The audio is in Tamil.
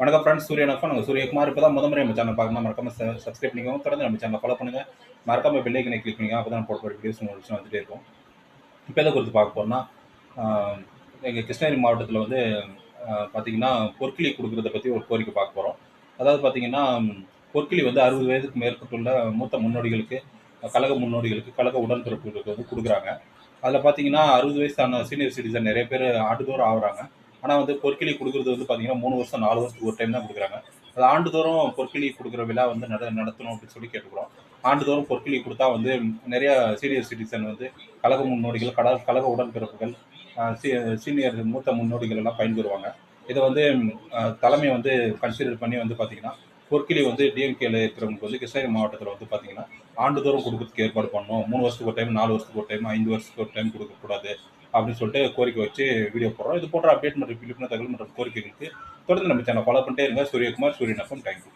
வணக்கம் ஃப்ரெண்ட்ஸ் சூரியனப்பா நாங்கள் சூரியகுமார் இப்போ தான் முத முறை நம்ம சேனல் பார்க்கணும். மறக்காம சப்ஸ்கிரைப் பண்ணிக்கோங்க. தொடர்ந்து நம்ம சேனல் ஃபாலோ பண்ணுங்கள் மறக்காம பெல் கிளிக் பண்ணிக்கோங்க. அப்போ தான் போட்டு வீடியோஸ் உங்களுக்கு வந்துட்டே இருக்கும். இப்போ எதை குறித்து பார்க்க போகிறோம்னா எங்கள் கிருஷ்ணகிரி மாவட்டத்தில் வந்து பார்த்திங்கன்னா பார்த்தீங்கன்னா பொற்கிளி கொடுக்குறத பற்றி ஒரு கோரிக்கை பார்க்க போகிறோம் அதாவது பார்த்தீங்கன்னா பொற்கிளி வந்து அறுபது வயதுக்கு மேற்பட்டுள்ள மூத்த முன்னோடிகளுக்கு கழக முன்னோடிகளுக்கு கழக உடன்பிறப்புகளுக்கு வந்து கொடுக்குறாங்க. அதில் பார்த்தீங்கன்னா அறுபது வயசான சீனியர் சிட்டிசன் நிறைய பேர் ஆண்டுதோறும் ஆகுறாங்க ஆனால் வந்து பொற்கிளி கொடுக்குறது வந்து பார்த்தீங்கன்னா மூணு வருஷம் நாலு வருஷத்துக்கு ஒரு டைம் தான் கொடுக்குறாங்க. அது ஆண்டுதோறும் பொற்கிளி கொடுக்குற விழா வந்து நட நடத்தணும் அப்படின்னு சொல்லி கேட்டுக்கிறோம். ஆண்டுதோறும் பொற்கிளி கொடுத்தா வந்து நிறைய சீனியர் சிட்டிசன் வந்து கழக முன்னோடிகள் கட கழக உடன்பிறப்புகள் சீ- சீனியர் மூத்த முன்னோடிகள் எல்லாம் பயன்பெறுவாங்க. இதை வந்து தலைமை வந்து கன்சிடர் பண்ணி வந்து பார்த்தீங்கன்னா பொற்கிளி வந்து டிஎம்கேல இருக்கிறவங்களுக்கு வந்து கிருஷ்ணகிரி மாவட்டத்தில் வந்து பார்த்தீங்கன்னா ஆண்டுதோறும் கொடுக்கறதுக்கு ஏற்பாடு பண்ணணும் மூணு வருஷத்துக்கு ஒரு டைம் நாலு வருஷத்துக்கு ஒரு டைம் ஐந்து வருஷத்துக்கு ஒரு டைம் கொடுக்கக்கூடாது. அப்படின்னு சொல்லிட்டு கோரிக்கை வச்சு வீடியோ போடுறோம். இது போன்ற அப்டேட் மற்றும் விழிப்புணர்வு தகவல் மற்றும் கோரிக்கைகளுக்கு தொடர்ந்து நம்ம சேனல் ஃபாலோ பண்ணிட்டே இருங்க. சூரியகுமார் சூரியன் தேங்க்யூ